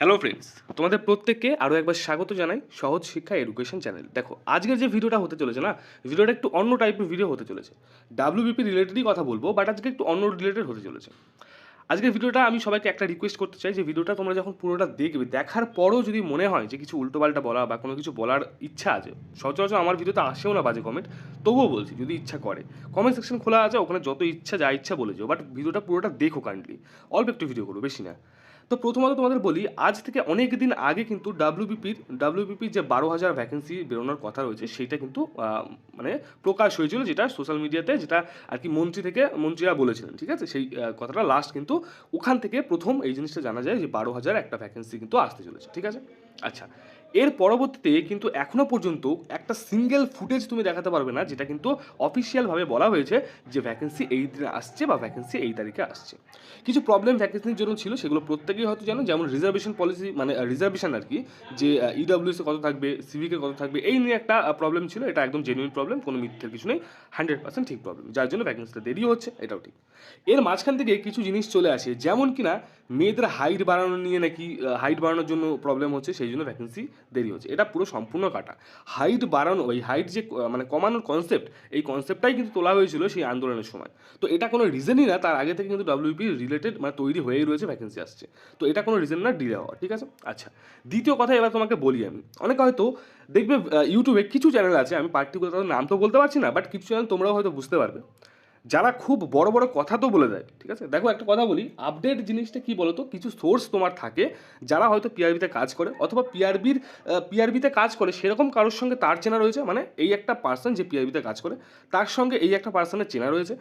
Hello friends তোমাদের প্রত্যেককে আরও একবার স্বাগত জানাই সহজ শিক্ষা এডুকেশন চ্যানেল দেখো, আজকের যে ভিডিওটা হতে চলেছে না ভিডিওটা একটু অন্য টাইপের ভিডিও হতে চলেছে। ডাব্লিউবিপি রিলেটেডই কথা বলব বাট আজকে একটু অন্য রিলেটেড হতে চলেছে। আজকের ভিডিওটা আমি সবাইকে একটা রিকোয়েস্ট করতে চাই যে ভিডিওটা তোমরা যখন পুরোটা দেখবে, দেখার পরও যদি মনে হয় যে কিছু উল্টোপাল্টা বলা বা কোনো কিছু বলার ইচ্ছা আছে, সচরাচর আমার ভিডিওতে আসেও না বাজে কমেন্ট তবুও বলছি, যদি ইচ্ছা করে। কমেন্ট সেকশন খোলা আছে, ওখানে যত ইচ্ছা, যা ইচ্ছা বলে যাও বাট ভিডিওটা পুরোটা দেখো কাইন্ডলি অল্প একটু ভিডিও করো, বেশি না। তো প্রথমত তোমাদের বলি, আজ থেকে অনেক দিন আগে কিন্তু ডাব্লিউবিপির ডাব্লিউবিপির যে বারো হাজার ভ্যাকেন্সি বেরোনোর কথা রয়েছে, সেটা কিন্তু মানে প্রকাশ হয়েছিল যেটা সোশ্যাল মিডিয়াতে যেটা আর কি মন্ত্রী থেকে মন্ত্রীরা বলেছিলেন, ঠিক আছে? সেই কথাটা লাস্ট কিন্তু ওখান থেকে প্রথম এই জিনিসটা জানা যায় যে বারো হাজার একটা ভ্যাকেন্সি কিন্তু আসতে চলেছে, ঠিক আছে? আচ্ছা এর পরবর্তীতে কিন্তু এখনও পর্যন্ত একটা সিঙ্গেল ফুটেজ তুমি দেখাতে পারবে না, যেটা কিন্তু অফিসিয়ালভাবে বলা হয়েছে যে ভ্যাকেন্সি এই দিনে আসছে বা ভ্যাকেন্সি এই তারিখে আসছে। কিছু প্রবলেম ভ্যাকেন্সির জন্য ছিল, সেগুলো প্রত্যেকেই হয়তো জানো, যেমন রিজার্ভেশন পলিসি মানে রিজার্ভেশন আর কি, যে ইডাব্লিউএসে কত থাকবে সিভিকে কত থাকবে, এই নিয়ে একটা প্রবলেম ছিল, এটা একদম জেনুইন প্রবলেম কোনো মিথ্যের কিছু নেই হান্ড্রেড পার্সেন্ট ঠিক প্রবলেম যার জন্য ভ্যাকেন্সিটা দেরিও হচ্ছে, এটাও ঠিক। এর মাঝখান থেকে কিছু জিনিস চলে আসে, যেমন কিনা মেয়েদের হাইট বাড়ানো নিয়ে নাকি হাইট বাড়ানোর জন্য প্রবলেম হচ্ছে, সেই জন্য ভ্যাকেন্সি দেরি হচ্ছে। এটা পুরো সম্পূর্ণ কাটা। হাইট বাড়ানো, ওই হাইট যে মানে কমানোর কনসেপ্ট এই কনসেপ্টটাই কিন্তু তোলা হয়েছিল সেই আন্দোলনের সময়। তো এটা কোনো রিজনই না, তার আগে থেকে কিন্তু ডাব্লিউপি রিলেটেড মানে তৈরি হয়েই রয়েছে ভ্যাকেন্সি আসছে। তো এটা কোনো রিজন না ডিলে হওয়া, ঠিক আছে? আচ্ছা দ্বিতীয় কথা এবার তোমাকে বলি আমি। অনেকে হয়তো দেখবে ইউটিউবে কিছু চ্যানেল আছে, আমি পার্টিকুলার নাম তো বলতে পারছি না বাট কিছু চ্যানেল তোমরাও হয়তো বুঝতে পারবে। যারা খুব বড় বড় কথা তো বলে দেয়, ঠিক আছে? দেখো একটা কথা বলি আপডেট জিনিসটা কি বলতো? কিছু সোর্স তোমার থাকে, যারা হয়তো পিআরবিতে কাজ করে, অথবা পিআরবির পিআরবিতে কাজ করে, সেরকম কারোর সঙ্গে তার চেনা রয়েছে মানে এই একটা পার্সন যে পিআরবিতে কাজ করে, তার সঙ্গে এই একটা পার্সনের চেনা রয়েছে,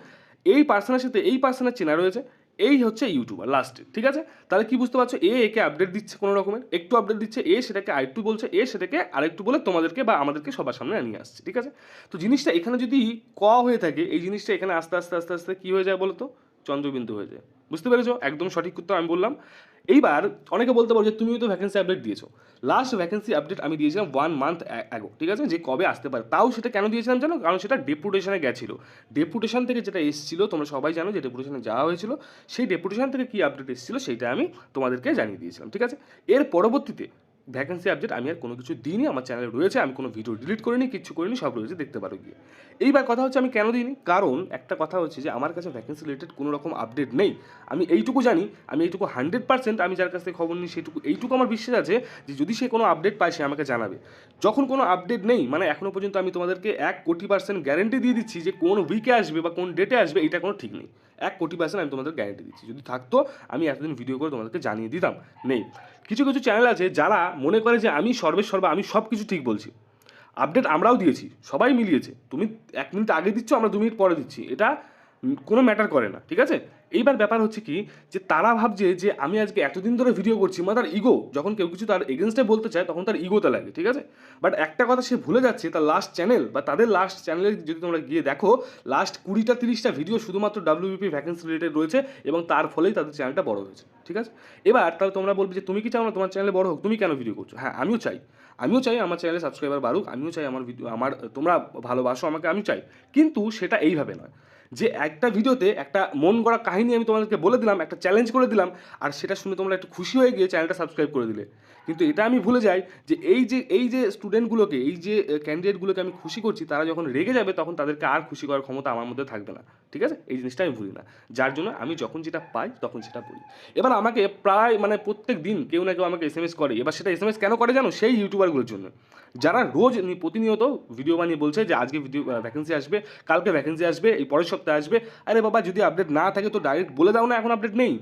এই পার্সনের সাথে এই পার্সনের চেনা রয়েছে এই হচ্ছে ইউটিউবার লাস্টে ঠিক আছে? তাহলে কি বুঝতে পারছ? এ একে আপডেট দিচ্ছে কোনো রকমের, একটু আপডেট দিচ্ছে, এ সেটাকে আরেকটু বলছে, এ সেটাকে আরেকটু বলে তোমাদেরকে বা আমাদেরকে সবার সামনে নিয়ে আসছে, ঠিক আছে? তো জিনিসটা এখানে যদি ক হয়ে থাকে, এই জিনিসটা এখানে আস্তে আস্তে আস্তে আস্তে কী হয়ে যায় বলো তো চন্দ্রবিন্দু হয়ে যায়। বুঝতে পেরেছ? একদম সঠিক উত্তর আমি বললাম। এইবার অনেকে বলতে পারো যে তুমিও তো ভ্যাকেন্সি আপডেট দিয়েছ। লাস্ট ভ্যাকেন্সি আপডেট আমি দিয়েছিলাম ওয়ান মান্থ অ্যাগো ঠিক আছে? যে কবে আসতে পারে। তাও সেটা কেন দিয়েছিলাম জানো? কারণ সেটা ডেপুটেশনে গেছিল। ডেপুটেশন থেকে যেটা এসেছিল, তোমরা সবাই জানো যে ডেপুটেশনে যাওয়া হয়েছিল। সেই ডেপুটেশন থেকে কী আপডেট এসেছিল, সেইটা আমি তোমাদেরকে জানিয়ে দিয়েছিলাম, ঠিক আছে? এর পরবর্তীতে ভ্যাকেন্সি আপডেট আমি আর কোনো কিছু দিইনি, আমার চ্যানেলে রয়েছে, আমি কোনো ভিডিও ডিলিট করিনি, কিচ্ছু করিনি, সব রয়েছে, দেখতে পারো গিয়ে। এইবার কথা হচ্ছে আমি কেন দিইনি? কারণ একটা কথা হচ্ছে যে, আমার কাছে ভ্যাকেন্সি রিলেটেড কোনো রকম আপডেট নেই। আমি এইটুকু জানি, আমি এইটুকু হান্ড্রেড পার্সেন্ট আমি যার কাছ থেকে খবর নিই, সেইটুকু, এইটুকু আমার বিশ্বাস আছে যে, যদি সে কোনো আপডেট পায়, সে আমাকে জানাবে। যখন কোনো আপডেট নেই মানে এখনও পর্যন্ত আমি তোমাদেরকে এক কোটি পার্সেন্ট গ্যারেন্টি দিয়ে দিচ্ছি যে, কোন উইকে আসবে বা কোন ডেটে আসবে, এটা কোনো ঠিক নেই। এক কোটি পার্সেন্ট আমি তোমাদের গ্যারেন্টি দিচ্ছি। যদি থাকতো, আমি এতদিন ভিডিও করে তোমাদেরকে জানিয়ে দিতাম। নেই। কিছু কিছু চ্যানেল আছে যারা মনে করে যে আমি সর্বে সর্বা আমি সব কিছু ঠিক বলছি। আপডেট আমরাও দিয়েছি, সবাই মিলিয়েছে। তুমি এক মিনিট আগে দিচ্ছ, আমরা দু মিনিট পরে দিচ্ছি। এটা কোনো ম্যাটার করে না, ঠিক আছে? এইবার ব্যাপার হচ্ছে কি, যে তারা ভাবছে যে আমি আজকে এতদিন ধরে ভিডিও করছি মানে তার ইগো যখন কেউ কিছু তার এগেনস্টে বলতে চায়, তখন তার ইগোতে লাগে, ঠিক আছে? বাট একটা কথা সে ভুলে যাচ্ছে, তার লাস্ট চ্যানেল বা তাদের লাস্ট চ্যানেলে যদি তোমরা গিয়ে দেখো লাস্ট কুড়িটা, তিরিশটা ভিডিও শুধুমাত্র ডাব্লিউবিপি ভ্যাকেন্সি রিলেটেড রয়েছে, এবং তার ফলেই তাদের চ্যানেলটা বড় হয়েছে, ঠিক আছে? এবার তাহলে তোমরা বলবে যে, তুমি কি চাও না তোমার চ্যানেলে বড় হোক? তুমি কেন ভিডিও করছ? হ্যাঁ আমিও চাই। আমিও চাই আমার চ্যানেলে সাবস্ক্রাইবার বাড়ুক, আমিও চাই আমার ভিডিও আমার, তোমরা ভালোবাসো আমাকে আমি চাই। কিন্তু সেটা এইভাবে নয়। যে একটা ভিডিওতে একটা মন গড়া কাহিনী আমি তোমাদেরকে বলে দিলাম, একটা চ্যালেঞ্জ করে দিলাম, আর সেটা শুনে তোমরা একটু খুশি হয়ে গিয়ে চ্যানেলটা সাবস্ক্রাইব করে দিলে। কিন্তু এটা আমি ভুলে যাই যে এই যে এই যে স্টুডেন্টগুলোকে এই যে ক্যান্ডিডেটগুলোকে আমি খুশি করছি, তারা যখন রেগে যাবে, তখন তাদেরকে আর খুশি করার ক্ষমতা আমার মধ্যে থাকবে না। ঠিক আছে? এই জিনিসটা আমি ভুলি না। যার জন্য আমি যখন যেটা পাই, তখন সেটা বলি। এবার আমাকে প্রায় মানে প্রত্যেক দিন কেউ না কেউ আমাকে এস এম এস করে। এবার সেটা এস এম এস কেন করে জানো? সেই ইউটিউবারগুলোর জন্য। যারা রোজ প্রতিনিয়ত ভিডিও বানিয়ে বলছে যে, আজকে ভিডিও ভ্যাকেন্সি আসবে, কালকে ভ্যাকেন্সি আসবে, এই পরের সপ্তাহে আসবে। আরে বাবা, যদি আপডেট না থাকে তো ডাইরেক্ট বলে দাও না, এখন আপডেট নেই।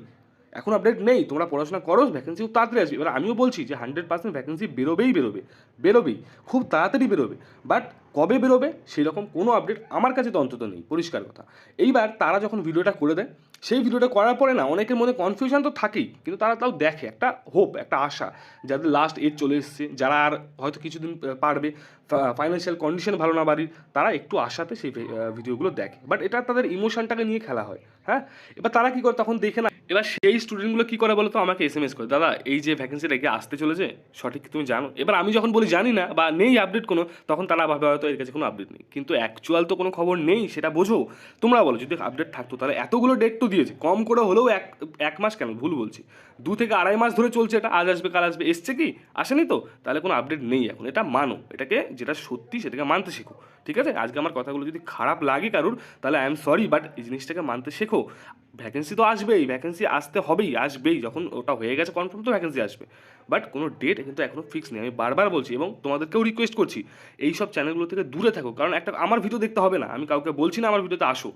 এখন আপডেট নেই। তোমরা পড়াশোনা করো ভ্যাকেন্সি খুব তাড়াতাড়ি আসবে। এবার আমিও বলছি যে হান্ড্রেড পার্সেন্ট ভ্যাকেন্সি বেরোবেই বেরোবে। বেরোবেই। খুব তাড়াতাড়ি বেরোবে। বাট কবে বেরোবে সেরকম কোনো আপডেট আমার কাছে তো অন্তত নেই, পরিষ্কার কথা। এইবার তারা যখন ভিডিওটা করে দেয় সেই ভিডিওটা করার পরে না অনেকের মনে কনফিউশন তো থাকেই, কিন্তু তারা তাও দেখে একটা হোপ একটা আশা যাদের লাস্ট এজ চলে এসছে। যারা আর হয়তো কিছুদিন পারবে ফাইন্যান্সিয়াল কন্ডিশন ভালো না বাড়ির, তারা একটু আশাতে সেই ভিডিওগুলো দেখে। বাট এটা তাদের ইমোশনটাকে নিয়ে খেলা হয় হ্যাঁ? এবার তারা কি করে তখন দেখে না, এবার সেই স্টুডেন্টগুলো কি করে বলো তো আমাকে এস এম এস করে, দাদা, এই যে ভ্যাকেন্সিটা কি আসতে চলেছে, সঠিক তুমি জানো? এবার আমি যখন বলি জানি না বা নেই আপডেট কোনো, তখন তারা ভাবে হয়তো এর কাছে কোনো আপডেট নেই। কিন্তু অ্যাকচুয়াল তো কোনো খবর নেই, সেটা বোঝো। তোমরা বলো, যদি আপডেট থাকতো, তাহলে এতগুলো ডেট তো দিয়েছে। কম করে হলেও এক এক মাস কেন? ভুল বলছি। দু থেকে আড়াই মাস ধরে চলছে এটা। আজ আসবে, কাল আসবে। এসছে কি? আসেনি তো? তাহলে কোনো আপডেট নেই এখন। এটা মানো। এটাকে যেটা সত্যি সেটাকে মানতে শেখো। ঠিক আছে? আজকে আমার কথাগুলো যদি খারাপ লাগে কারুর, তাহলে আই এম সরি বাট এই জিনিসটাকে মানতে শেখো। ভ্যাকেন্সি তো আসবেই ভ্যাকেন্সি আসতে হবেই, আসবেই। যখন ওটা হয়ে গেছে কনফার্ম তো ভ্যাকেন্সি আসবে। বাট কোনো ডেট কিন্তু এখনও ফিক্স নেই। আমি বারবার বলছি এবং তোমাদেরকেও রিকোয়েস্ট করছি, এই সব চ্যানেলগুলো থেকে দূরে থাকো। কারণ একটা, আমার ভিডিও দেখতে হবে না। আমি কাউকে বলছি না আমার ভিডিওতে আসো।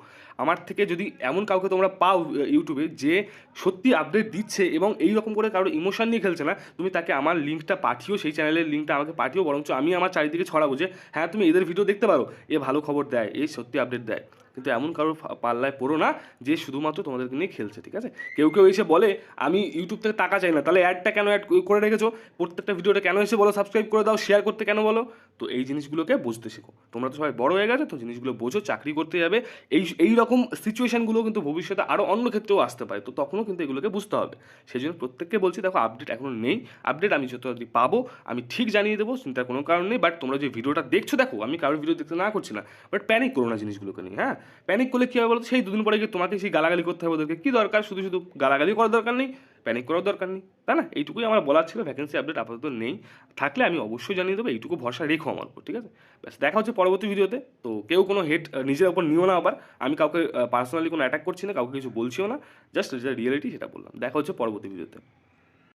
আমার থেকে যদি এমন কাউকে তোমরা পাও ইউটিউবে যে সত্যি আপডেট দিচ্ছে এবং এই রকম করে কারোর ইমোশন নিয়ে খেলছে না, তুমি তাকে আমার লিঙ্কটা পাঠিও, সেই চ্যানেলের লিঙ্কটা আমাকে পাঠিও। বরঞ্চ আমি আমার চারিদিকে ছড়াবো যে হ্যাঁ তুমি এদের ভিডিও দেখতে পারো এ ভালো খবর দেয় এই সত্যি আপডেট দেয়। কিন্তু এমন কারোর পাল্লায় পড়ো না যে শুধুমাত্র তোমাদেরকে নিয়ে খেলছে, ঠিক আছে? কেউ কেউ এসে বলে, আমি ইউটিউব থেকে টাকা চাই না। তাহলে অ্যাডটা কেন অ্যাড করে রেখেছো? প্রত্যেকটা ভিডিওটা কেন এসে বলো সাবস্ক্রাইব করে দাও শেয়ার করতে কেন বলো? তো এই জিনিসগুলোকে বুঝতে শেখো। তোমরা তো সবাই বড় হয়ে গেছো, তো জিনিসগুলো বোঝো, চাকরি করতে যাবে। এই এই রকম সিচুয়েশনগুলো কিন্তু ভবিষ্যতে আরও অন্য ক্ষেত্রেও আসতে পারে। তো তখনও কিন্তু এগুলোকে বুঝতে হবে। সেই জন্য প্রত্যেককে বলছি, দেখো আপডেট এখনও নেই। আপডেট আমি যত পাবো, আমি ঠিক জানিয়ে দেবো, চিন্তার কোনো কারণ নেই। বাট তোমরা যে ভিডিওটা দেখছ, দেখো, আমি কারোর ভিডিও দেখতে না করছি না। বাট প্যানিক করো না জিনিসগুলোকে নিয়ে হ্যাঁ? প্যানিক করলে কী হবে বলতো? সেই দুদিন পরে গিয়ে তোমাকে সেই গালাগালি করতে হবে ওদেরকে। কী দরকার? শুধু শুধু গালাগালি করার দরকার নেই প্যানিক করার দরকার নেই। তাই না? এইটুকুই আমার বলার ছিল ভ্যাকেন্সি আপডেট আপাতত নেই। থাকলে আমি অবশ্যই জানিয়ে দেবো, এইটুকু ভরসা রেখো আমার উপর, ঠিক আছে? ব্যাস, দেখা হচ্ছে পরবর্তী ভিডিওতে। তো কেউ কোনো হেড নিজের ওপর নিও না আবার। আমি কাউকে পার্সোনালি কোনো অ্যাটাক করছি না, কাউকে কিছু বলছিও না। জাস্ট যেটা রিয়েলিটি সেটা বললাম। দেখা হচ্ছে পরবর্তী ভিডিওতে।